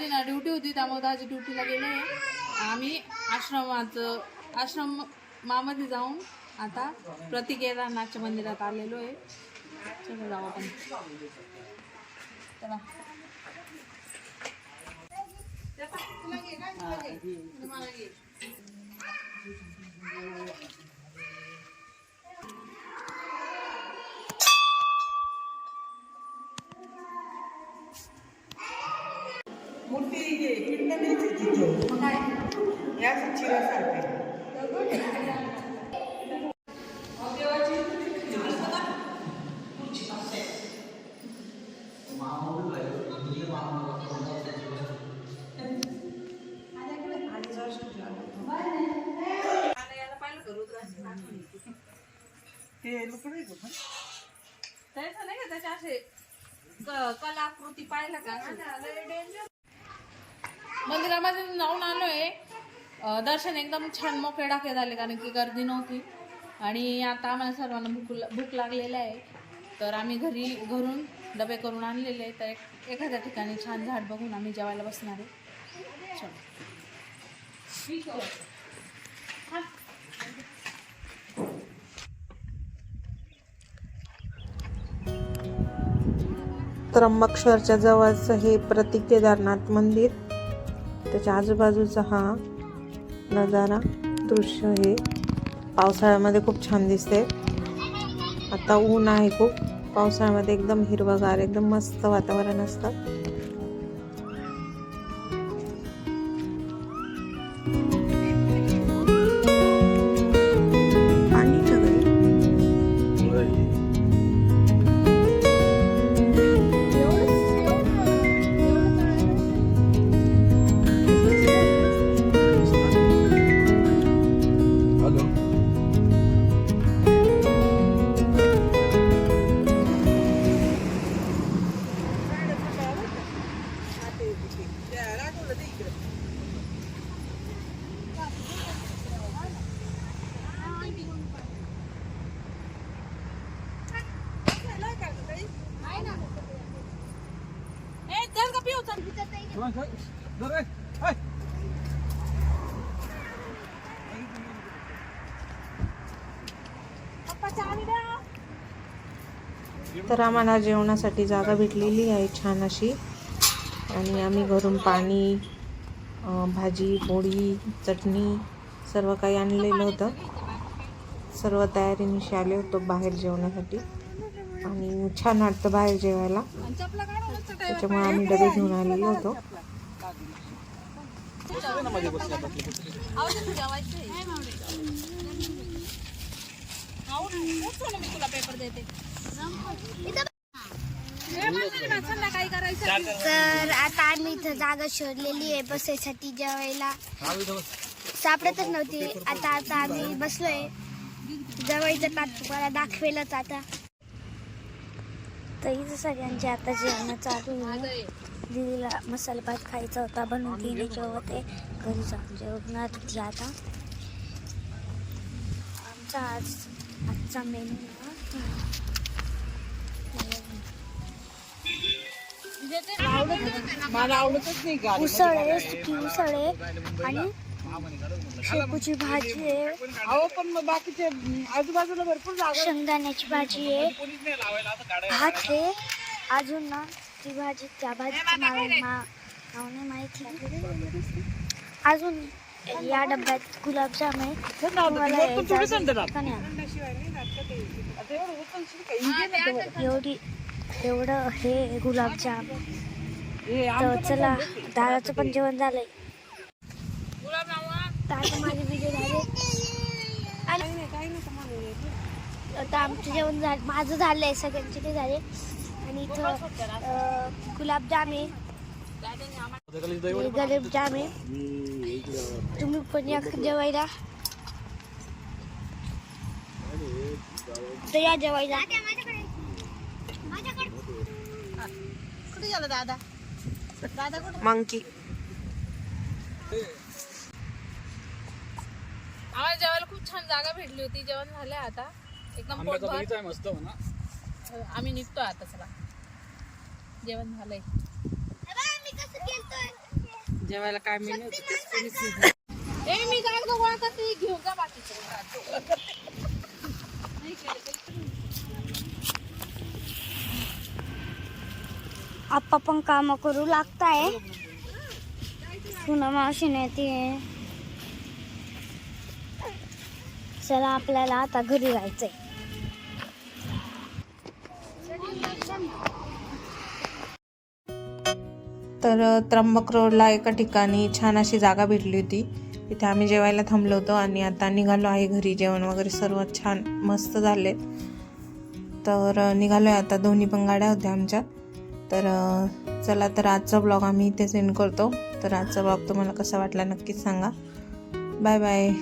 दाजी ना ड्युटी होती त्यामुळे दाजी ड्युटीला गेले. आम्ही आश्रमाचं आश्रमामध्ये जाऊन आता प्रति केदारनाथच्या मंदिरात आलेलो आहे. चला जाऊ आपण. चला. मूर्ती घे पिंड द्यायची तिथं. या चिरासारखे ते लुकडे का पण? त्याचं नाही का त्याच्या असे क- कलाकृती पाहिलं का? मंदिरामध्ये जाऊन आलोय. आहे दर्शन एकदम छान मोकळे डाके झाले कारण की गर्दी नव्हती. आणि आता आम्हाला सर्वांना भूक भूक लागलेलं आहे. तर आम्ही घरी घरून डबे करून आणलेले आहे तर एक- एखाद्या ठिकाणी छान झाड बघून आम्ही जेवायला बसणार आहे. चलो. त्र्यंबकेश्वरच्या जवळचं हे प्रतीक केदारनाथ मंदिर. त्याच्या आजूबाजूचा हा नजारा दृश्य हे पावसाळ्यामध्ये खूप छान दिसते. आता ऊन आहे खूप. पावसाळ्यामध्ये एकदम हिरवगार एकदम मस्त वातावरण असतं. तर आम्हाला जेवणासाठी जागा भेटलेली आहे छान अशी. आणि आम्ही घरून पाणी भाजी पोळी चटणी सर्व काही आणलेलं होतं. सर्व तयारीनिशी आले होतो बाहेर जेवण्यासाठी आणि छान वाटतं बाहेर जेवायला. त्याच्यामुळे आम्ही डबे घेऊन आलेलो होतो. तर आता आम्ही इथं जागा शोधलेली आहे बसायसाठी जेवायला. सापडतच नव्हती. आता आता आम्ही बसलोय. जवळचं ताट तुम्हाला दाखवेलच आता. तर इथं सगळ्यांचे आता जेवण चालू आहे. दिदीला मसाला भात खायचा होता बनवून तिने जेवते. घरी जाऊन जेवणार होती आता. आमचा आज आजचा मेनू मला आवडतच नाही उसळ उसळ आणि शेपूची भाजी आहे. अहो पण मग बाकीचे आजूबाजूला भरपूर जागा शेंगदाण्याची भाजी आहे. भात आहे. अजून ना ती भाजी त्या भाजीचं नाव मा- नाव नाही माहिती अजून या डब्यात गुलाबजाम आहे. हे? आता एवढं. एवढी एवढं हे गुलाबजाम. हे तर आमचं चला दादाचं पण जेवण झालंय. तर आता माझे व्हिडिओ झाले. आणि आता आमचं जेवण झालं माझं झालंय सगळ्यांचे ते झाले. आणि इथं गुलाबजाम आहे. गुलाबजाम आहे. तुम्ही पण या जेवायला. तर या जेवायला. मंकी. आम्हाला जेवायला खूप छान जागा भेटली होती. जेवण झालं आता. एकदम पोटभर. मस्त म्हणा. आम्ही निघतो आता चला. जेवण झालंय. मी कसं केलतोय जेवायला काय नाही. ए मी काय गोळा करते? घेऊन जा बाकीचं आप्पा पण काम करू लागताय. पुन्हा मावशीने ती. चला आपल्याला आता घरी जायचंय. तर त्र्यंबक रोडला एका ठिकाणी छान अशी जागा भेटली होती. तिथे आम्ही जेवायला थांबलो होतो आणि आता निघालो आहे घरी. जेवण वगैरे सर्व छान मस्त झाले. तर निघालो आहे आता. दोन्ही पण गाड्या होत्या आमच्या. तर चला तर आजचा ब्लॉग आम्ही इथे सेंड करतो. तर आजचा ब्लॉग तुम्हाला कसा वाटला नक्कीच सांगा. Bye bye